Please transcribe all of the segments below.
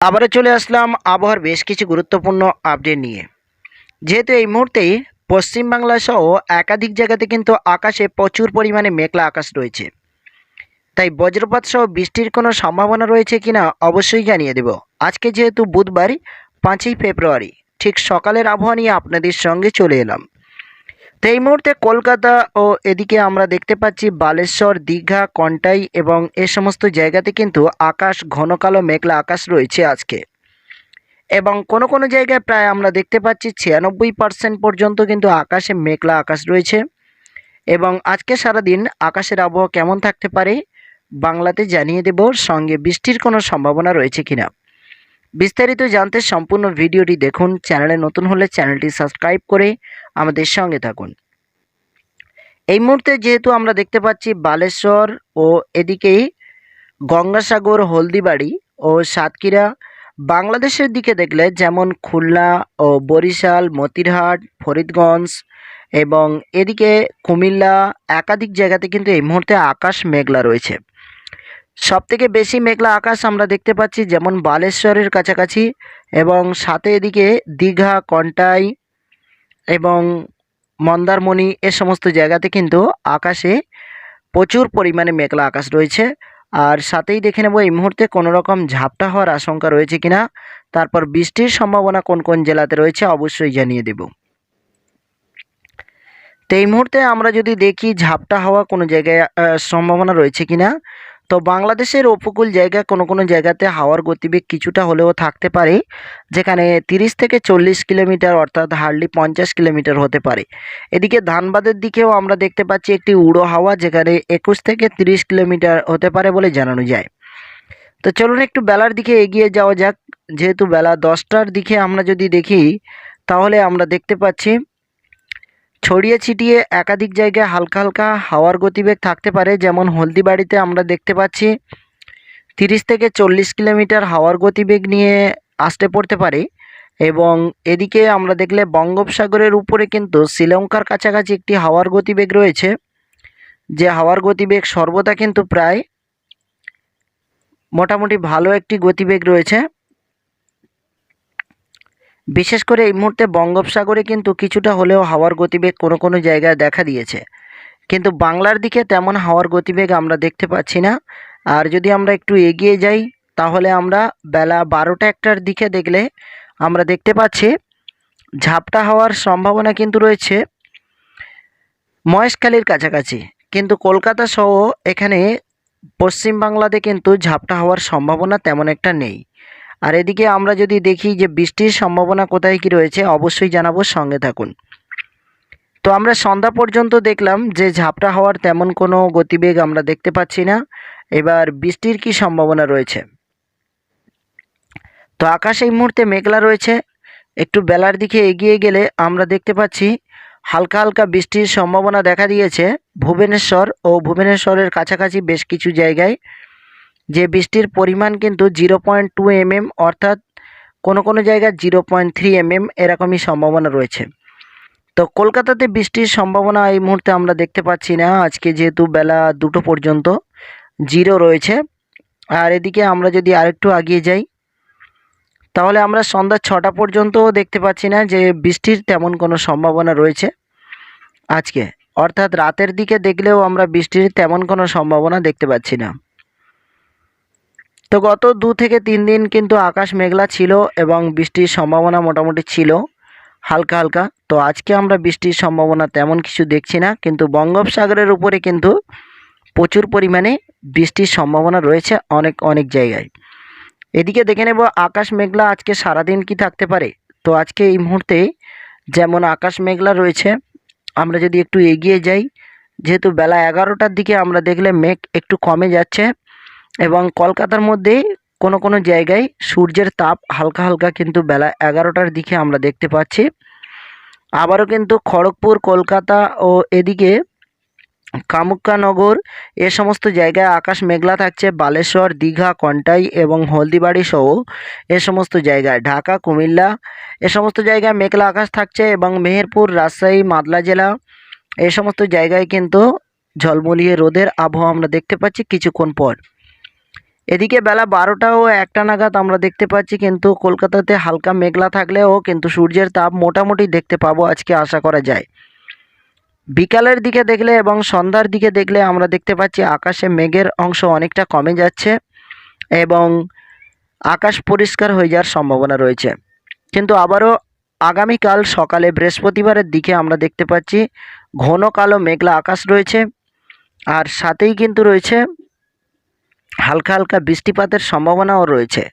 আবারও চলে আসলাম আবহাওয়ার বেশ কিছু গুরুত্বপূর্ণ আপডেট নিয়ে। যেহেতু এই মুহূর্তেই পশ্চিমবাংলা সহ একাধিক জায়গাতে কিন্তু আকাশে প্রচুর পরিমাণে মেঘলা আকাশ রয়েছে। তাই বজ্রপাত সহ বৃষ্টির কোনো সম্ভাবনা রয়েছে কিনা অবশ্যই জানিয়ে দেব। আজকে যেহেতু বুধবার, পাঁচই ফেব্রুয়ারি, ঠিক সকালের আবহাওয়া নিয়ে আপনাদের সঙ্গে চলে এলাম। তো এই মুহূর্তে কলকাতা ও এদিকে আমরা দেখতে পাচ্ছি বালেশ্বর, দীঘা, কন্টাই এবং এ সমস্ত জায়গাতে কিন্তু আকাশ, ঘন কালো মেঘলা আকাশ রয়েছে আজকে। এবং কোনো কোনো জায়গায় প্রায় আমরা দেখতে পাচ্ছি ছিয়ানব্বই পার্সেন্ট পর্যন্ত কিন্তু আকাশে মেঘলা আকাশ রয়েছে। এবং আজকে সারাদিন আকাশের আবহাওয়া কেমন থাকতে পারে, বাংলাতে জানিয়ে দেব। সঙ্গে বৃষ্টির কোনো সম্ভাবনা রয়েছে কিনা। বিস্তারিত জানতে সম্পূর্ণ ভিডিওটি দেখুন। চ্যানেলে নতুন হলে চ্যানেলটি সাবস্ক্রাইব করে আমাদের সঙ্গে থাকুন। এই মুহূর্তে যেহেতু আমরা দেখতে পাচ্ছি বালেশ্বর ও এদিকেই গঙ্গাসাগর, হলদিবাড়ি ও সাতক্ষীরা বাংলাদেশের দিকে দেখলে যেমন খুলনা ও বরিশাল, মতিরহাট, ফরিদগঞ্জ এবং এদিকে কুমিল্লা একাধিক জায়গাতে কিন্তু এই মুহূর্তে আকাশ মেঘলা রয়েছে। সবথেকে বেশি মেঘলা আকাশ আমরা দেখতে পাচ্ছি যেমন বালেশ্বরের কাছাকাছি এবং সাথে এদিকে দীঘা, কন্টাই এবং মন্দারমণি এ সমস্ত জায়গাতে কিন্তু আকাশে প্রচুর পরিমাণে মেঘলা আকাশ রয়েছে। আর সাথেই দেখে নেব এই মুহূর্তে কোনো রকম ঝাপটা হওয়ার আশঙ্কা রয়েছে কিনা। তারপর বৃষ্টির সম্ভাবনা কোন কোন জেলাতে রয়েছে অবশ্যই জানিয়ে দেব। তো এই মুহূর্তে আমরা যদি দেখি ঝাপটা হওয়া কোনো জায়গায় সম্ভাবনা রয়েছে কিনা তো বাংলাদেশের উপকূল জায়গা কোনো কোনো জায়গাতে হাওয়ার গতিবেগ কিছুটা হলেও থাকতে পারে, যেখানে তিরিশ থেকে চল্লিশ কিলোমিটার অর্থাৎ হার্ডলি পঞ্চাশ কিলোমিটার হতে পারে। এদিকে ধানবাদের দিকেও আমরা দেখতে পাচ্ছি একটি উড়ো হাওয়া যেখানে একুশ থেকে তিরিশ কিলোমিটার হতে পারে বলে জানানো যায়। তো চলুন একটু বেলার দিকে এগিয়ে যাওয়া যাক। যেহেতু বেলা দশটার দিকে আমরা যদি দেখি, তাহলে আমরা দেখতে পাচ্ছি ছড়িয়ে ছিটিয়ে একাধিক জায়গায় হালকা হালকা হাওয়ার গতিবেগ থাকতে পারে, যেমন হলদিবাড়িতে আমরা দেখতে পাচ্ছি তিরিশ থেকে চল্লিশ কিলোমিটার হাওয়ার গতিবেগ নিয়ে আসতে পড়তে পারে এবং এদিকে আমরা দেখলে বঙ্গোপসাগরের উপরে কিন্তু শ্রীলঙ্কার কাছাকাছি একটি হাওয়ার গতিবেগ রয়েছে, যে হাওয়ার গতিবেগ সর্বদা কিন্তু প্রায় মোটামুটি ভালো একটি গতিবেগ রয়েছে। বিশেষ করে এই মুহূর্তে বঙ্গোপসাগরে কিন্তু কিছুটা হলেও হাওয়ার গতিবেগ কোনো কোনো জায়গায় দেখা দিয়েছে। কিন্তু বাংলার দিকে তেমন হাওয়ার গতিবেগ আমরা দেখতে পাচ্ছি না। আর যদি আমরা একটু এগিয়ে যাই, তাহলে আমরা বেলা বারোটা একটার দিকে দেখলে আমরা দেখতে পাচ্ছি ঝাপটা হওয়ার সম্ভাবনা কিন্তু রয়েছে মহেশখালীর কাছাকাছি। কিন্তু কলকাতা সহ এখানে পশ্চিমবাংলাতে কিন্তু ঝাপটা হওয়ার সম্ভাবনা তেমন একটা নেই। আর এদিকে আমরা যদি দেখি যে বৃষ্টির সম্ভাবনা কোথায় কি রয়েছে, অবশ্যই জানাব সঙ্গে থাকুন। তো আমরা সন্ধ্যা পর্যন্ত দেখলাম যে ঝাপটা হওয়ার তেমন কোনো গতিবেগ আমরা দেখতে পাচ্ছি না। এবার বৃষ্টির কি সম্ভাবনা রয়েছে? তো আকাশ এই মুহূর্তে মেঘলা রয়েছে। একটু বেলার দিকে এগিয়ে গেলে আমরা দেখতে পাচ্ছি হালকা হালকা বৃষ্টির সম্ভাবনা দেখা দিয়েছে। ভুবনেশ্বর ও ভুবনেশ্বরের কাছাকাছি বেশ কিছু জায়গায় যে বৃষ্টির পরিমাণ কিন্তু জিরো পয়েন্ট টু এমএম অর্থাৎ কোনো কোনো জায়গায় জিরো পয়েন্ট থ্রি এমএম এরকমই সম্ভাবনা রয়েছে। তো কলকাতাতে বৃষ্টির সম্ভাবনা এই মুহূর্তে আমরা দেখতে পাচ্ছি না। আজকে যেহেতু বেলা দুটো পর্যন্ত জিরো রয়েছে। আর এদিকে আমরা যদি আরেকটু আগিয়ে যাই, তাহলে আমরা সন্ধ্যা ছটা পর্যন্তও দেখতে পাচ্ছি না যে বৃষ্টির তেমন কোনো সম্ভাবনা রয়েছে আজকে। অর্থাৎ রাতের দিকে দেখলেও আমরা বৃষ্টির তেমন কোনো সম্ভাবনা দেখতে পাচ্ছি না। তো গত দু থেকে তিন দিন কিন্তু আকাশ মেঘলা ছিল এবং বৃষ্টির সম্ভাবনা মোটামুটি ছিল, হালকা হালকা। তো আজকে আমরা বৃষ্টির সম্ভাবনা তেমন কিছু দেখছি না, কিন্তু বঙ্গোপসাগরের উপরে কিন্তু প্রচুর পরিমাণে বৃষ্টির সম্ভাবনা রয়েছে অনেক অনেক জায়গায়। এদিকে দেখে নেব, আকাশ মেঘলা আজকে সারাদিন কি থাকতে পারে? তো আজকে এই মুহূর্তে যেমন আকাশ মেঘলা রয়েছে, আমরা যদি একটু এগিয়ে যাই, যেহেতু বেলা এগারোটার দিকে আমরা দেখলে মেঘ একটু কমে যাচ্ছে। এবং কলকাতার মধ্যে কোনো কোনো জায়গায় সূর্যের তাপ হালকা হালকা কিন্তু বেলা এগারোটার দিকে আমরা দেখতে পাচ্ছি। আবারও কিন্তু খড়গপুর, কলকাতা ও এদিকে কামুক্কানগর এ সমস্ত জায়গায় আকাশ মেঘলা থাকছে। বালেশ্বর, দীঘা, কন্টাই এবং হলদিবাড়ি সহ এ সমস্ত জায়গায়। ঢাকা, কুমিল্লা এ সমস্ত জায়গায় মেঘলা আকাশ থাকছে এবং মেহেরপুর, রাজশাহী মাদলা জেলা এই সমস্ত জায়গায় কিন্তু ঝলমলিয়ে রোদের আবহাওয়া আমরা দেখতে পাচ্ছি কিছুক্ষণ পর। এদিকে বেলা বারোটা ও একটা নাগাদ আমরা দেখতে পাচ্ছি কিন্তু কলকাতাতে হালকা মেঘলা থাকলেও কিন্তু সূর্যের তাপ মোটামুটি দেখতে পাবো আজকে আশা করা যায়। বিকালের দিকে দেখলে এবং সন্ধ্যার দিকে দেখলে আমরা দেখতে পাচ্ছি আকাশে মেঘের অংশ অনেকটা কমে যাচ্ছে এবং আকাশ পরিষ্কার হয়ে যাওয়ার সম্ভাবনা রয়েছে। কিন্তু আবারও আগামীকাল সকালে বৃহস্পতিবারের দিকে আমরা দেখতে পাচ্ছি ঘন কালো মেঘলা আকাশ রয়েছে। আর সাথেই কিন্তু রয়েছে হালকা হালকা বৃষ্টিপাতের সম্ভাবনাও রয়েছে।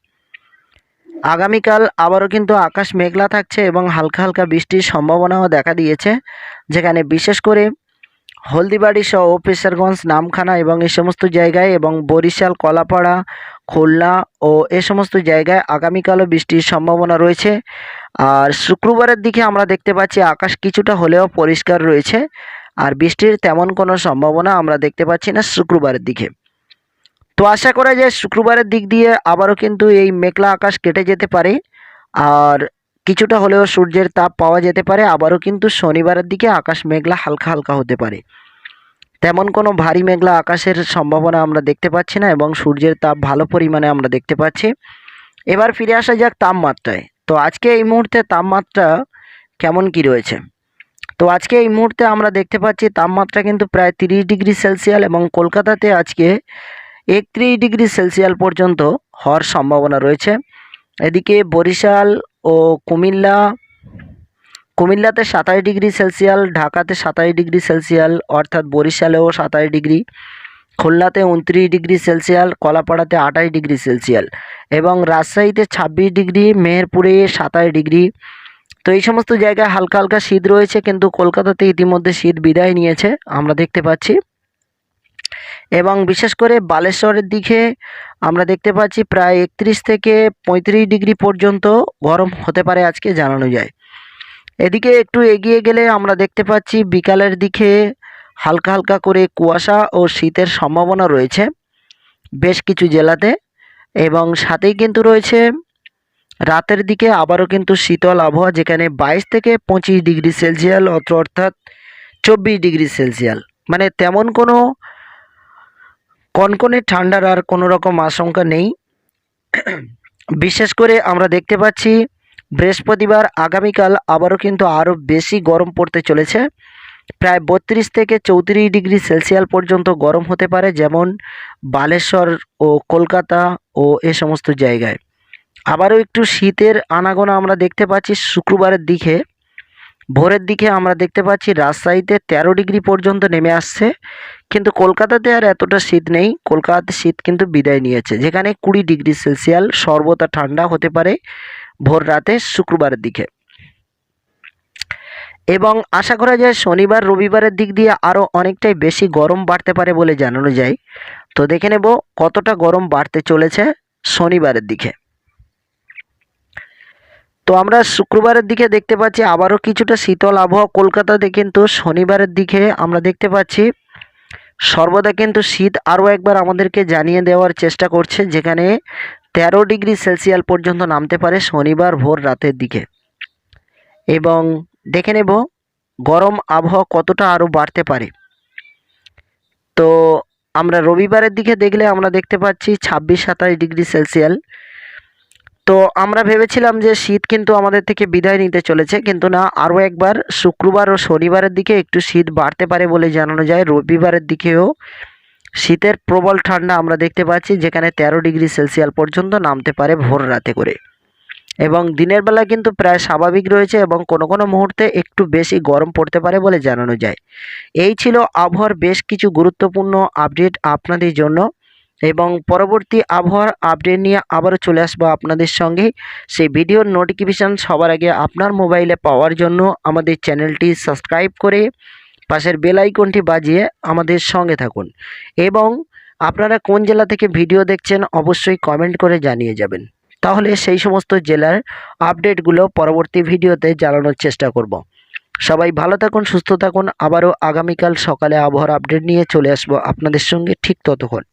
আগামীকাল আবারও কিন্তু আকাশ মেঘলা থাকছে এবং হালকা হালকা বৃষ্টির সম্ভাবনাও দেখা দিয়েছে, যেখানে বিশেষ করে হলদিবাড়ি সহ পেশারগঞ্জ, নামখানা এবং এই সমস্ত জায়গায় এবং বরিশাল, কলাপাড়া, খুলনা ও এ সমস্ত জায়গায় আগামীকালও বৃষ্টির সম্ভাবনা রয়েছে। আর শুক্রবারের দিকে আমরা দেখতে পাচ্ছি আকাশ কিছুটা হলেও পরিষ্কার রয়েছে, আর বৃষ্টির তেমন কোনো সম্ভাবনা আমরা দেখতে পাচ্ছি না শুক্রবারের দিকে। তো আশা করা যায় শুক্রবারের দিক দিয়ে আবারও কিন্তু এই মেঘলা আকাশ কেটে যেতে পারে। আর কিছুটা হলেও সূর্যের তাপ পাওয়া যেতে পারে। আবারও কিন্তু শনিবারের দিকে আকাশ মেঘলা, হালকা হালকা হতে পারে। তেমন কোনো ভারী মেঘলা আকাশের সম্ভাবনা আমরা দেখতে পাচ্ছি না এবং সূর্যের তাপ ভালো পরিমাণে আমরা দেখতে পাচ্ছি। এবার ফিরে আসা যাক তাপমাত্রায়। তো আজকে এই মুহূর্তে তাপমাত্রা কেমন কি রয়েছে? তো আজকে এই মুহূর্তে আমরা দেখতে পাচ্ছি তাপমাত্রা কিন্তু প্রায় তিরিশ ডিগ্রি সেলসিয়াল এবং কলকাতাতে আজকে একত্রিশ ডিগ্রি সেলসিয়াল পর্যন্ত হওয়ার সম্ভাবনা রয়েছে। এদিকে বরিশাল ও কুমিল্লা, কুমিল্লাতে সাতাশ ডিগ্রি সেলসিয়াল ঢাকাতে সাতাশ ডিগ্রি সেলসিয়াল অর্থাৎ বরিশালেও সাতাশ ডিগ্রি, খুলনাতে উনত্রিশ ডিগ্রি সেলসিয়াল কলাপাড়াতে আঠাশ ডিগ্রি সেলসিয়াল এবং রাজশাহীতে ছাব্বিশ ডিগ্রি, মেহেরপুরে সাতাশ ডিগ্রি। তো এই সমস্ত জায়গায় হালকা হালকা শীত রয়েছে, কিন্তু কলকাতাতে ইতিমধ্যে শীত বিদায় নিয়েছে, আমরা দেখতে পাচ্ছি। এবং বিশেষ করে বালেশ্বরের দিকে আমরা দেখতে পাচ্ছি প্রায় একত্রিশ থেকে পঁয়ত্রিশ ডিগ্রি পর্যন্ত গরম হতে পারে আজকে জানানো যায় এদিকে একটু এগিয়ে গেলে আমরা দেখতে পাচ্ছি বিকালের দিকে হালকা হালকা করে কুয়াশা ও শীতের সম্ভাবনা রয়েছে বেশ কিছু জেলাতে এবং সাথেই কিন্তু রয়েছে রাতের দিকে আবারও কিন্তু শীতল আবহাওয়া যেখানে বাইশ থেকে পঁচিশ ডিগ্রি সেলসিয়াল অর্থাৎ চব্বিশ ডিগ্রি সেলসিয়াল মানে তেমন কোনো কনকনে ঠান্ডার আর কোনো রকম আশঙ্কা নেই। বিশেষ করে আমরা দেখতে পাচ্ছি, বৃহস্পতিবার আগামীকাল আবারও কিন্তু আরও বেশি গরম পড়তে চলেছে। প্রায় বত্রিশ থেকে চৌত্রিশ ডিগ্রি সেলসিয়াল পর্যন্ত গরম হতে পারে, যেমন বালেশ্বর ও কলকাতা ও এ সমস্ত জায়গায়। আবারও একটু শীতের আনাগোনা আমরা দেখতে পাচ্ছি শুক্রবারের দিকে। ভোরের দিকে আমরা দেখতে পাচ্ছি রাজশাহীতে তেরো ডিগ্রি পর্যন্ত নেমে আসছে। কিন্তু কলকাতাতে আর এতটা শীত নেই। কলকাতাতে শীত কিন্তু বিদায় নিয়েছে। যেখানে কুড়ি ডিগ্রি সেলসিয়াল সর্বদা ঠান্ডা হতে পারে ভোর রাতে শুক্রবারের দিকে। এবং আশা করা যায় শনিবার, রবিবারের দিক দিয়ে আরও অনেকটাই বেশি গরম বাড়তে পারে বলে জানানো যায়। তো দেখে নেব কতটা গরম বাড়তে চলেছে শনিবারের দিকে। তো আমরা শুক্রবারের দিকে দেখতে পাচ্ছি আবারও কিছুটা শীতল আবহাওয়া। কলকাতাতে কিন্তু শনিবারের দিকে আমরা দেখতে পাচ্ছি, সর্বদা কিন্তু শীত আরও একবার আমাদেরকে জানিয়ে দেওয়ার চেষ্টা করছে, যেখানে তেরো ডিগ্রি সেলসিয়াল পর্যন্ত নামতে পারে শনিবার ভোর রাতের দিকে। এবং দেখে নেব গরম আবহাওয়া কতটা আরও বাড়তে পারে। তো আমরা রবিবারের দিকে দেখলে আমরা দেখতে পাচ্ছি ছাব্বিশ সাতাশ ডিগ্রি সেলসিয়াল তো আমরা ভেবেছিলাম যে শীত কিন্তু আমাদের থেকে বিদায় নিতে চলেছে, কিন্তু না, আরও একবার শুক্রবার ও শনিবারের দিকে একটু শীত বাড়তে পারে বলে জানানো যায়। রবিবারের দিকেও শীতের প্রবল ঠান্ডা আমরা দেখতে পাচ্ছি, যেখানে তেরো ডিগ্রি সেলসিয়াল পর্যন্ত নামতে পারে ভোর রাতে করে। এবং দিনের বেলা কিন্তু প্রায় স্বাভাবিক রয়েছে এবং কোনো কোনো মুহূর্তে একটু বেশি গরম পড়তে পারে বলে জানানো যায়। এই ছিল আবহাওয়ার বেশ কিছু গুরুত্বপূর্ণ আপডেট আপনাদের জন্য। এবং পরবর্তী আবহাওয়ার আপডেট নিয়ে আবারও চলে আসব আপনাদের সঙ্গে। সেই ভিডিওর নোটিফিকেশান সবার আগে আপনার মোবাইলে পাওয়ার জন্য আমাদের চ্যানেলটি সাবস্ক্রাইব করে পাশের বেল আইকনটি বাজিয়ে আমাদের সঙ্গে থাকুন। এবং আপনারা কোন জেলা থেকে ভিডিও দেখছেন অবশ্যই কমেন্ট করে জানিয়ে যাবেন। তাহলে সেই সমস্ত জেলার আপডেটগুলো পরবর্তী ভিডিওতে জানানোর চেষ্টা করব। সবাই ভালো থাকুন, সুস্থ থাকুন। আবারও আগামীকাল সকালে আবহাওয়ার আপডেট নিয়ে চলে আসব আপনাদের সঙ্গে ঠিক ততক্ষণ।